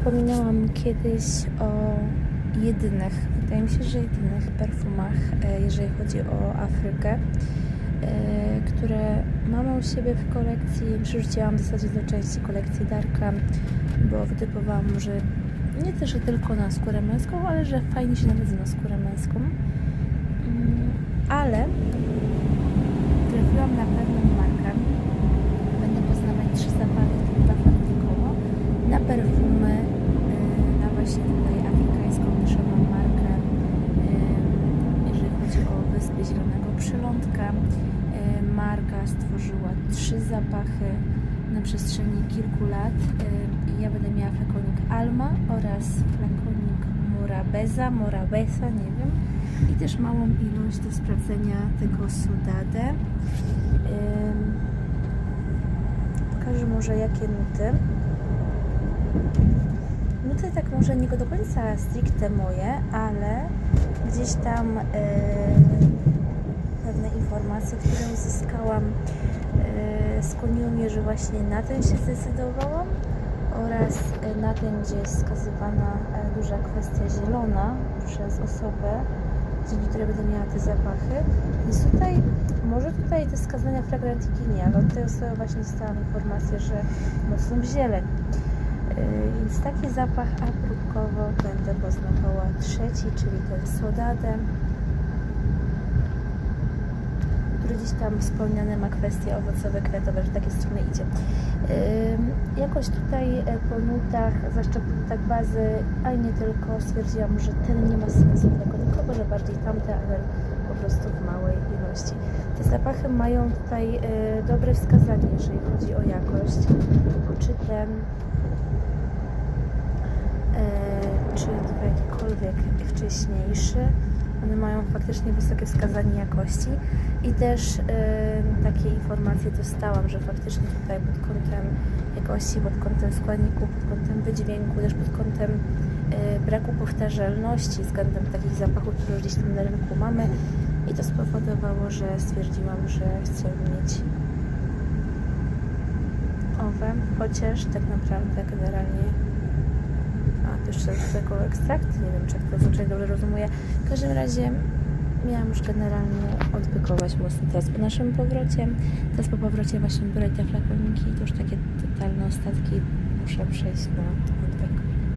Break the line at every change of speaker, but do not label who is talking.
wspominałam kiedyś o jedynych, wydaje mi się, że jedynych perfumach, e, jeżeli chodzi o Afrykę, e, które mamy u siebie w kolekcji. Przerzuciłam w zasadzie do części kolekcji Darka, bo wytypowałam, że nie też tylko na skórę męską, ale że fajnie się należy na skórę męską. Mm, Ale trafiłam na pewną markę. Będę poznawać trzy zapachy, które trafia koło. Na perfumy, y, na właśnie tutaj afrykańską niszową markę, jeżeli chodzi o Wyspy Zielonego Przylądka. Marka stworzyła trzy zapachy na przestrzeni kilku lat. Ja będę miała flakonik Alma oraz flakonik Morabeza, Morabeza, nie wiem. I też małą ilość do sprawdzenia tego Sudade. Ym, Pokażę może jakie nuty. Nuty tak może nie do końca stricte moje, ale gdzieś tam yy, pewne informacje, które uzyskałam, yy, skłoniły mnie, że właśnie na ten się zdecydowałam oraz yy, na ten, gdzie jest wskazywana duża kwestia zielona przez osobę, dzięki której będę miała te zapachy. Więc tutaj, może tutaj te wskazania fragrantiki nie, ale od tej osoby właśnie dostałam informację, że mocno w zieleń. Yy, Więc taki zapach apróbkowo będę poznawała trzeci, czyli ten Sodade, który gdzieś tam wspomniane ma kwestie owocowe, kwiatowe, że takie strony idzie. Jakoś tutaj e, po nutach, zwłaszcza po nutach bazy, ale nie tylko, stwierdziłam, że ten nie ma sensu flakonikowo, że bardziej tamte, ale po prostu w małej ilości. Te zapachy mają tutaj e, dobre wskazanie, jeżeli chodzi o jakość, czy ten czy jakikolwiek wcześniejszy. One mają faktycznie wysokie wskazanie jakości i też e, takie informacje dostałam, że faktycznie tutaj pod kątem jakości, pod kątem składników, pod kątem wydźwięku, też pod kątem e, braku powtarzalności względem takich zapachów, które już gdzieś tam na rynku mamy i to spowodowało, że stwierdziłam, że chcę mieć owe, chociaż tak naprawdę generalnie a to jeszcze z tego ekstrakt, nie wiem czy jak to zwyczaj dobrze rozumuję. W każdym razie miałam już generalnie odbykować mocno teraz po naszym powrocie. Teraz po powrocie właśnie biorę te flakoniki, to już takie totalne ostatki muszę przejść na